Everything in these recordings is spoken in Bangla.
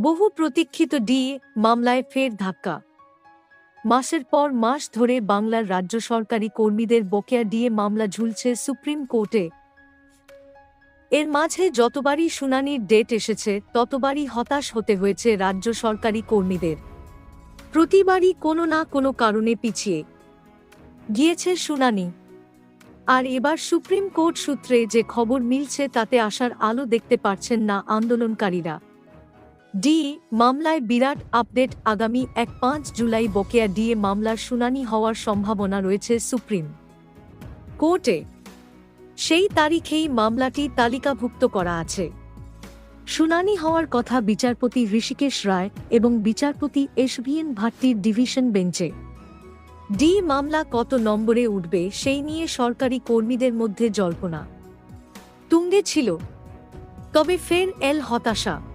বহু প্রতীক্ষিত ডি মামলায় ফের ধাক্কা। মাসের পর মাস ধরে বাংলার রাজ্য সরকারি কর্মীদের বকেয়া ডিএ মামলা ঝুলছে সুপ্রিম কোর্টে। এর মাঝে যতবারই শুনানির ডেট এসেছে, ততবারই হতাশ হতে হয়েছে রাজ্য সরকারি কর্মীদের। প্রতিবারই কোনো না কোনো কারণে পিছিয়ে। গিয়েছে শুনানি। আর এবার সুপ্রিম কোর্ট সূত্রে যে খবর মিলছে, তাতে আসার আলো দেখতে পারছেন না আন্দোলনকারীরা। ডি, মামলায় বিরাট আপডেট আগামী এক পাঁচ জুলাই বকেয়া ডিএ মামলার শুনানি হওয়ার সম্ভাবনা রয়েছে সুপ্রিম কোর্টে। সেই তারিখেই মামলাটি তালিকাভুক্ত করা আছে। শুনানি হওয়ার কথা বিচারপতি ঋষিকেশ রায় এবং বিচারপতি এস এসভিএন ভাট্টির ডিভিশন বেঞ্চে। ডি মামলা কত নম্বরে উঠবে সেই নিয়ে সরকারি কর্মীদের মধ্যে জল্পনা। তুঙ্গে ছিল। তবে ফের এল হতাশা।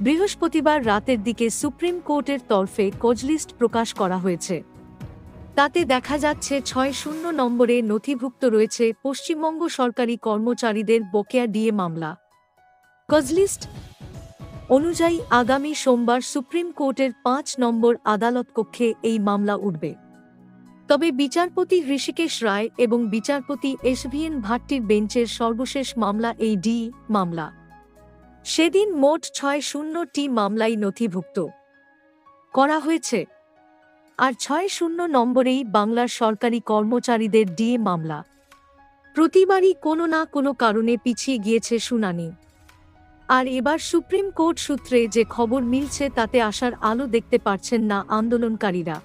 বৃহস্পতিবার রাতের দিকে সুপ্রিম কোর্টের তরফে কোজলিস্ট প্রকাশ করা হয়েছে। তাতে দেখা যাচ্ছে ছয় শূন্য নম্বরে নথিভুক্ত রয়েছে পশ্চিমবঙ্গ সরকারি কর্মচারীদের বকেয়া ডিএ মামলা। কজলিস্ট অনুযায়ী আগামী সোমবার সুপ্রিম কোর্টের পাঁচ নম্বর আদালত কক্ষে এই মামলা উঠবে। তবে বিচারপতি ঋষিকেশ রায় এবং বিচারপতি এসভিএন ভাট্টির বেঞ্চের সর্বশেষ মামলা এই ডি মামলা। সেদিন মোট ছয় শূন্যটি মামলাই নথিভুক্ত। করা হয়েছে। আর ছয় শূন্য নম্বরেই বাংলার সরকারি কর্মচারীদের ডিএ মামলা। প্রতিবারই কোনো না কোনো কারণে পিছিয়ে গিয়েছে শুনানি। আর এবার সুপ্রিম কোর্ট সূত্রে যে খবর মিলছে তাতে আসার আলো দেখতে পারছেন না আন্দোলনকারীরা।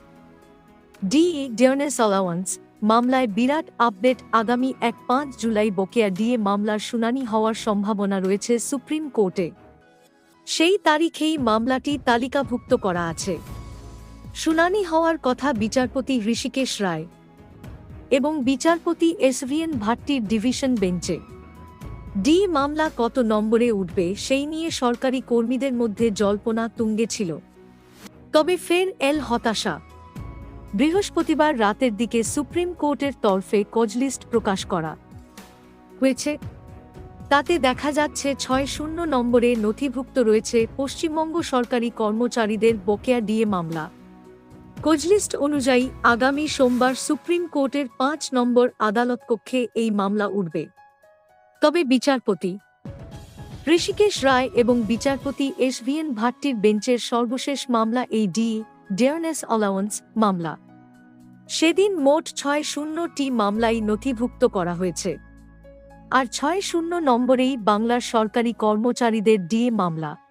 ডি ডিয়ারনেস অ্যালাওয়ান্স মামলায় বিরাট আপডেট আগামী এক পাঁচ জুলাই বকেয়া ডিএ মামলার শুনানি হওয়ার সম্ভাবনা রয়েছে সুপ্রিম কোর্টে। সেই তারিখেই মামলাটি তালিকাভুক্ত করা আছে। শুনানি হওয়ার কথা বিচারপতি ঋষিকেশ রায় এবং বিচারপতি এসভিএন ভাট্টির ডিভিশন বেঞ্চে। ডি মামলা কত নম্বরে উঠবে সেই নিয়ে সরকারি কর্মীদের মধ্যে জল্পনা তুঙ্গে ছিল। তবে ফের এল হতাশা। বৃহস্পতিবার রাতের দিকে সুপ্রিম কোর্টের তরফে কোজলিস্ট প্রকাশ করা হয়েছে। তাতে দেখা যাচ্ছে ছয় শূন্য নম্বরে নথিভুক্ত রয়েছে পশ্চিমবঙ্গ সরকারি কর্মচারীদের বকেয়া ডিএ মামলা। কোজলিস্ট অনুযায়ী আগামী সোমবার সুপ্রিম কোর্টের পাঁচ নম্বর আদালত কক্ষে এই মামলা উঠবে। তবে বিচারপতি ঋষিকেশ রায় এবং বিচারপতি এসভিএন ভাট্টির বেঞ্চের সর্বশেষ মামলা এই ডি ডেয়ারনেস অ্যালাউন্স মামলা। সেদিন মোট ছয় শূন্যটি মামলাই নথিভুক্ত করা হয়েছে। আর ছয় শূন্য নম্বরেই বাংলার সরকারি কর্মচারীদের ডিএ মামলা।